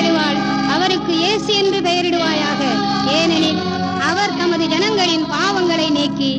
பெறுவாள் அவருக்கு இயேசு என்று பெயரிடுவாயாக. ஏனெனில் அவர் தமது ஜனங்களின் பாவங்களை நீக்கி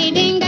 waiting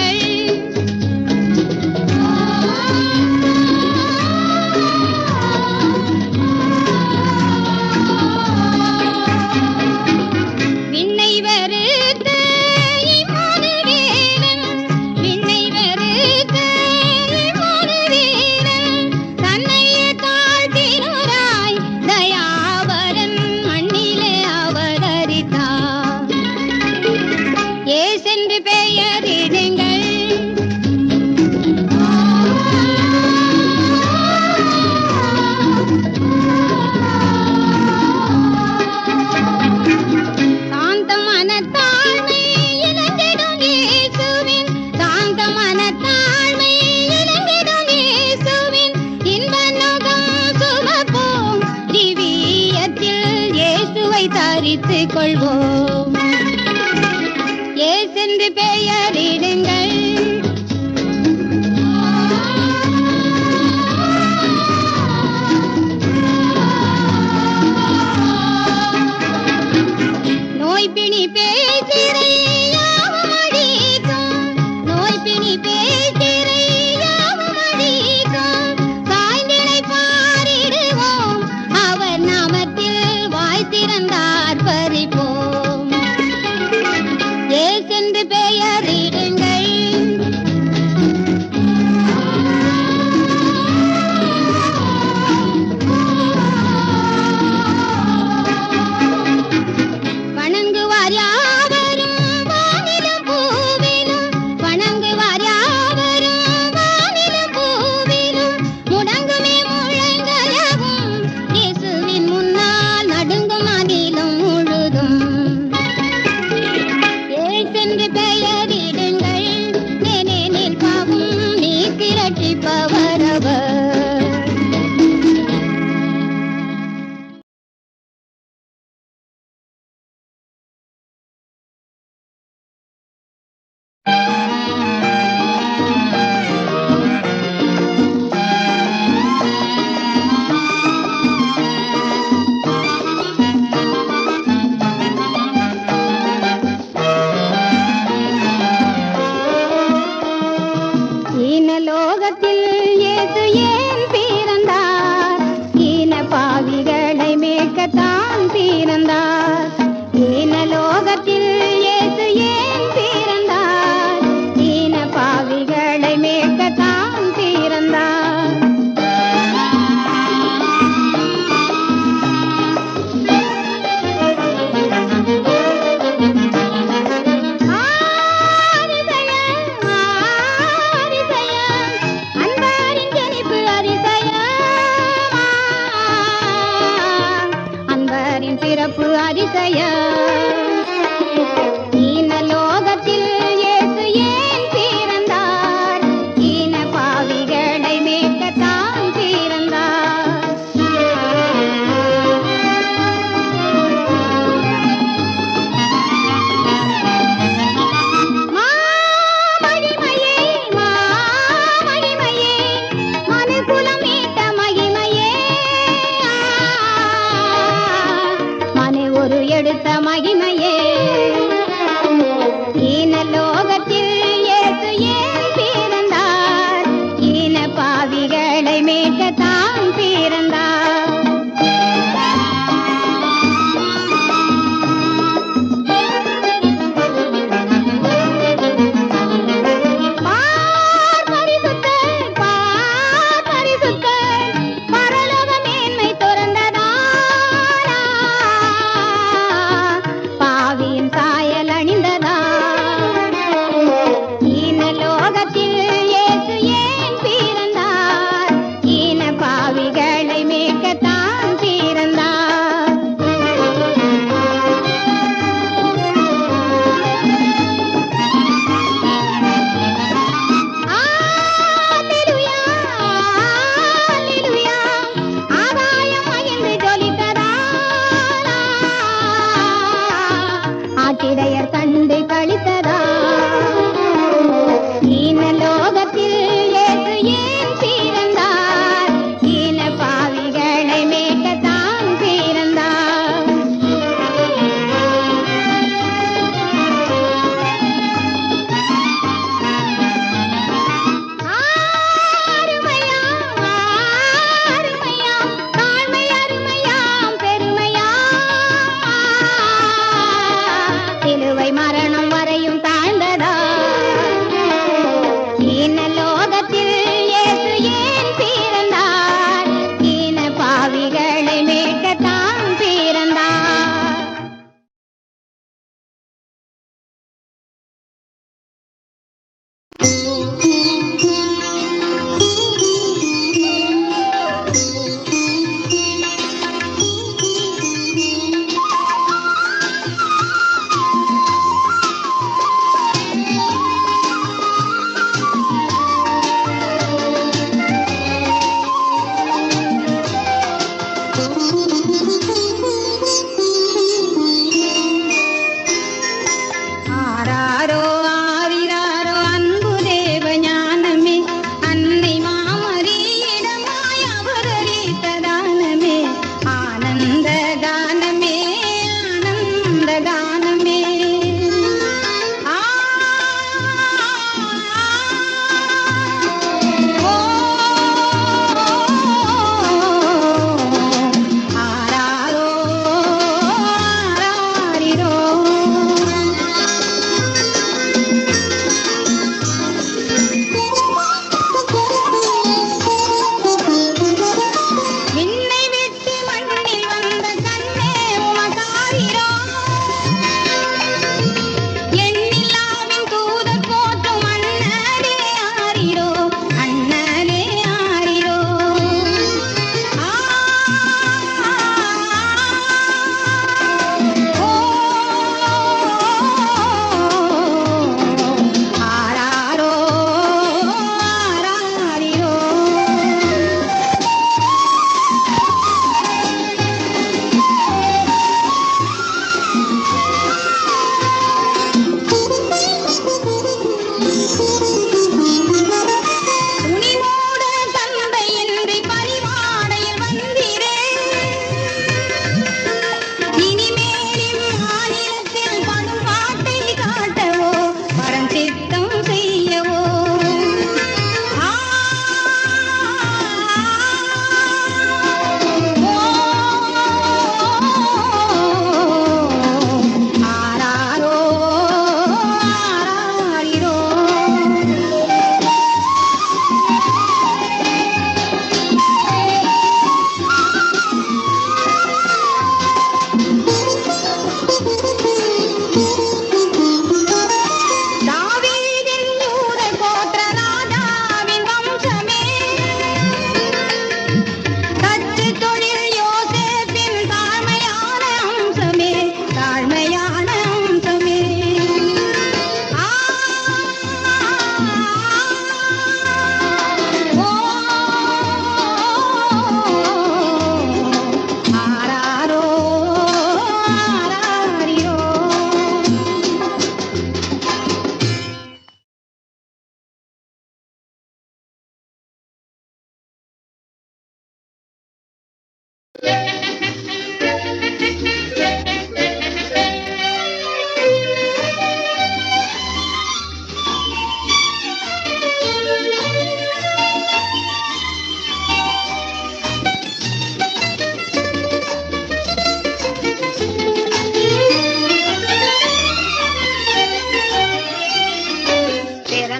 you.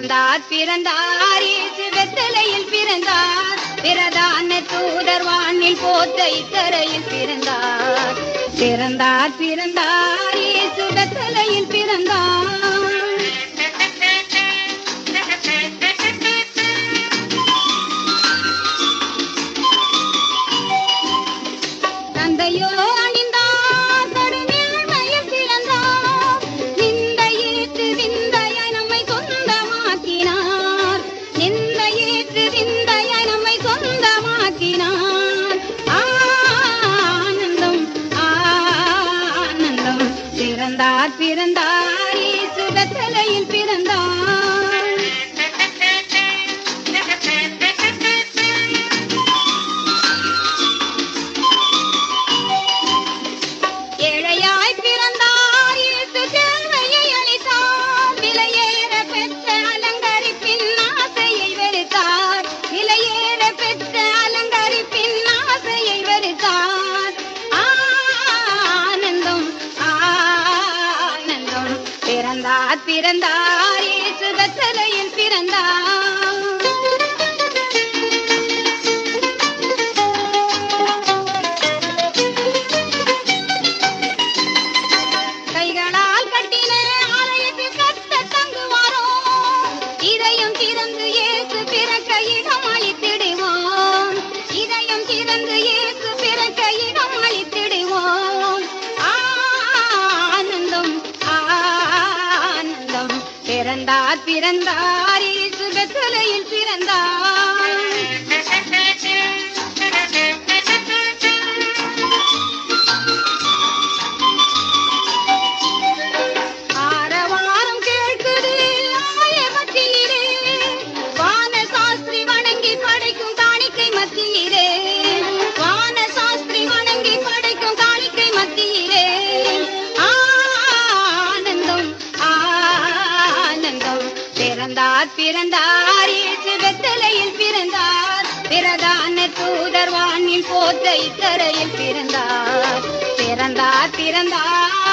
பிறந்தார் பிறந்தார் இயேசு வெத்தலையில் பிறந்தார். பிரதான தூதர் வானில் போத்த இக்கரையில் பிறந்தார். பிறந்தார் பிறந்தார் இயேசு வெத்தலையில் பிறந்தார். பிறந்தார் பிறந்தார். சுகத்தலையில் பிறந்தார். போற்ற இக்கரையில் பிறந்தார். பிறந்தார் பிறந்தார்.